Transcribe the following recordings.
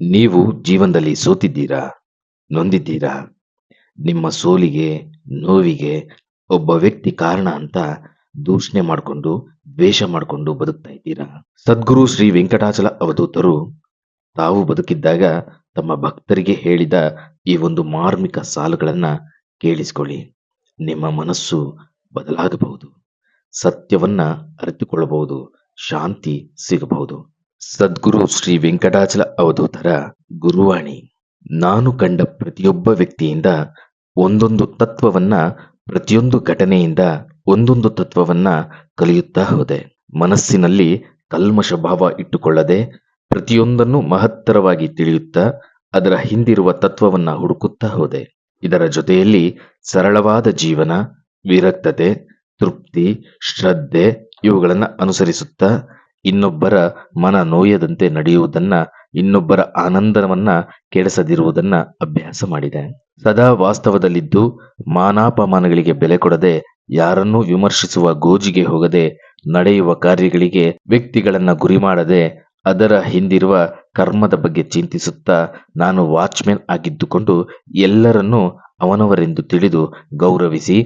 ನೀವು ಜೀವನದಲ್ಲಿ ಸೋತಿದ್ದೀರಾ? ನೊಂದಿದ್ದೀರಾ? ನಿಮ್ಮ ಸೋಲಿಗೆ, ನೋವಿಗೆ ಒಬ್ಬ ವ್ಯಕ್ತಿ ಕಾರಣ ಅಂತ ದೂಷಣೆ ಮಾಡಿಕೊಂಡು, ದ್ವೇಷ ಮಾಡಿಕೊಂಡು ಬದುಕ್ತಾ ಇದ್ದೀರಾ? ಸದ್ಗುರು ಶ್ರೀ ವೆಂಕಟಾಚಲ ಅವಧೂತರು ತಾವು ಬದುಕಿದ್ದಾಗ ತಮ್ಮ ಭಕ್ತರಿಗೆ ಹೇಳಿದ ಈ ಒಂದು ಮಾರ್ಮಿಕ ಸಾಲುಗಳನ್ನ ಕೇಳಿಸಿಕೊಳ್ಳಿ. ನಿಮ್ಮ ಮನಸ್ಸು ಬದಲಾಗಬಹುದು. ಸತ್ಯವನ್ನ ಅರಿತುಕೊಳ್ಳಬಹುದು. ಶಾಂತಿ ಸಿಗಬಹುದು. ಸದ್ಗುರು ಶ್ರೀ ವೆಂಕಟಾಚಲ ಅವಧೂತರ ಗುರುವಾಣಿ. ನಾನು ಕಂಡ ಪ್ರತಿಯೊಬ್ಬ ವ್ಯಕ್ತಿಯಿಂದ ಒಂದೊಂದು ತತ್ವವನ್ನ, ಪ್ರತಿಯೊಂದು ಘಟನೆಯಿಂದ ಒಂದೊಂದು ತತ್ವವನ್ನ ಕಲಿಯುತ್ತಾ ಹೋದೆ. ಮನಸ್ಸಿನಲ್ಲಿ ಕಲ್ಮಶ ಭಾವ ಇಟ್ಟುಕೊಳ್ಳದೆ, ಪ್ರತಿಯೊಂದನ್ನು ಮಹತ್ತರವಾಗಿ ತಿಳಿಯುತ್ತಾ, ಅದರ ಹಿಂದಿರುವ ತತ್ವವನ್ನ ಹುಡುಕುತ್ತಾ ಹೋದೆ. ಇದರ ಜೊತೆಯಲ್ಲಿ ಸರಳವಾದ ಜೀವನ, ವಿರಕ್ತತೆ, ತೃಪ್ತಿ, ಶ್ರದ್ಧೆ ಇವುಗಳನ್ನ ಅನುಸರಿಸುತ್ತಾ ಇನ್ನೊಬ್ಬರ ಮನ ನೋಯದಂತೆ ನಡೆಯುವುದನ್ನ, ಇನ್ನೊಬ್ಬರ ಆನಂದವನ್ನ ಕೆಡಿಸದಿರುವುದನ್ನ ಅಭ್ಯಾಸ ಮಾಡಿದೆ. ಸದಾ ವಾಸ್ತವದಲ್ಲಿದ್ದು, ಮಾನಾಪಮಾನಗಳಿಗೆ ಬೆಲೆ ಕೊಡದೆ, ಯಾರನ್ನೂ ವಿಮರ್ಶಿಸುವ ಗೋಜಿಗೆ ಹೋಗದೆ, ನಡೆಯುವ ಕಾರ್ಯಗಳಿಗೆ ವ್ಯಕ್ತಿಗಳನ್ನ ಗುರಿ ಮಾಡದೆ ಅದರ ಹಿಂದಿರುವ ಕರ್ಮದ ಬಗ್ಗೆ ಚಿಂತಿಸುತ್ತಾ ನಾನು ವಾಚ್ಮೆನ್ ಆಗಿದ್ದುಕೊಂಡು ಎಲ್ಲರನ್ನೂ ಅವನವರೆಂದು ತಿಳಿದು ಗೌರವಿಸಿ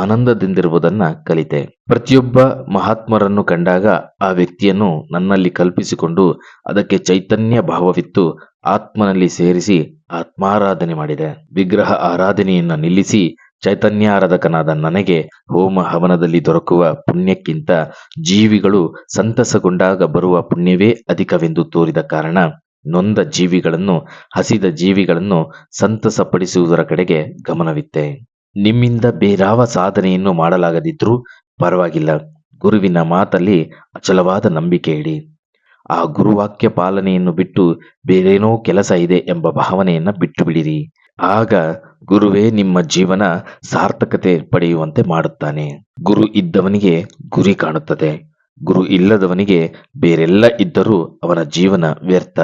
ಆನಂದದಿಂದಿರುವುದನ್ನ ಕಲಿತೆ. ಪ್ರತಿಯೊಬ್ಬ ಮಹಾತ್ಮರನ್ನು ಕಂಡಾಗ ಆ ವ್ಯಕ್ತಿಯನ್ನು ನನ್ನಲ್ಲಿ ಕಲ್ಪಿಸಿಕೊಂಡು ಅದಕ್ಕೆ ಚೈತನ್ಯ ಭಾವವಿತ್ತು ಆತ್ಮನಲ್ಲಿ ಸೇರಿಸಿ ಆತ್ಮಾರಾಧನೆ ಮಾಡಿದೆ. ವಿಗ್ರಹ ಆರಾಧನೆಯನ್ನ ನಿಲ್ಲಿಸಿ ಚೈತನ್ಯಾರಾಧಕನಾದ ನನಗೆ ಹೋಮ ಹವನದಲ್ಲಿ ದೊರಕುವ ಪುಣ್ಯಕ್ಕಿಂತ ಜೀವಿಗಳು ಸಂತಸಗೊಂಡಾಗ ಬರುವ ಪುಣ್ಯವೇ ಅಧಿಕವೆಂದು ತೋರಿದ ಕಾರಣ ನೊಂದ ಜೀವಿಗಳನ್ನು ಹಸಿದ ಜೀವಿಗಳನ್ನು ಸಂತಸಪಡಿಸುವುದರ ಕಡೆಗೆ ಗಮನವಿತ್ತೆ. ನಿಮ್ಮಿಂದ ಬೇರಾವ ಸಾಧನೆಯನ್ನು ಮಾಡಲಾಗದಿದ್ರೂ ಪರವಾಗಿಲ್ಲ. ಗುರುವಿನ ಮಾತಲ್ಲಿ ಅಚಲವಾದ ನಂಬಿಕೆ ಇಡಿ. ಆ ಗುರುವಾಕ್ಯ ಪಾಲನೆಯನ್ನು ಬಿಟ್ಟು ಬೇರೇನೋ ಕೆಲಸ ಇದೆ ಎಂಬ ಭಾವನೆಯನ್ನ ಬಿಟ್ಟು ಬಿಡಿರಿ ಆಗ ಗುರುವೇ ನಿಮ್ಮ ಜೀವನ ಸಾರ್ಥಕತೆ ಪಡೆಯುವಂತೆ ಮಾಡುತ್ತಾನೆ. ಗುರು ಇದ್ದವನಿಗೆ ಗುರಿ ಕಾಣುತ್ತದೆ. ಗುರು ಇಲ್ಲದವನಿಗೆ ಬೇರೆಲ್ಲ ಇದ್ದರೂ ಅವನ ಜೀವನ ವ್ಯರ್ಥ.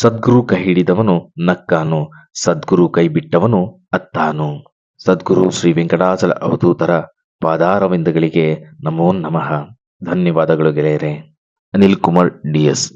ಸದ್ಗುರು ಕೈ ಹಿಡಿದವನು ನಕ್ಕಾನು. ಸದ್ಗುರು ಕೈ ಬಿಟ್ಟವನು ಅತ್ತಾನು. ಸದ್ಗುರು ಶ್ರೀ ವೆಂಕಟಾಚಲ ಅವಧೂತರ ಪಾದಾರವಿಂದಗಳಿಗೆ ನಮೋ ನಮಃ. ಧನ್ಯವಾದಗಳು ಗೆಳೆಯರೆ. Anil Kumar D S.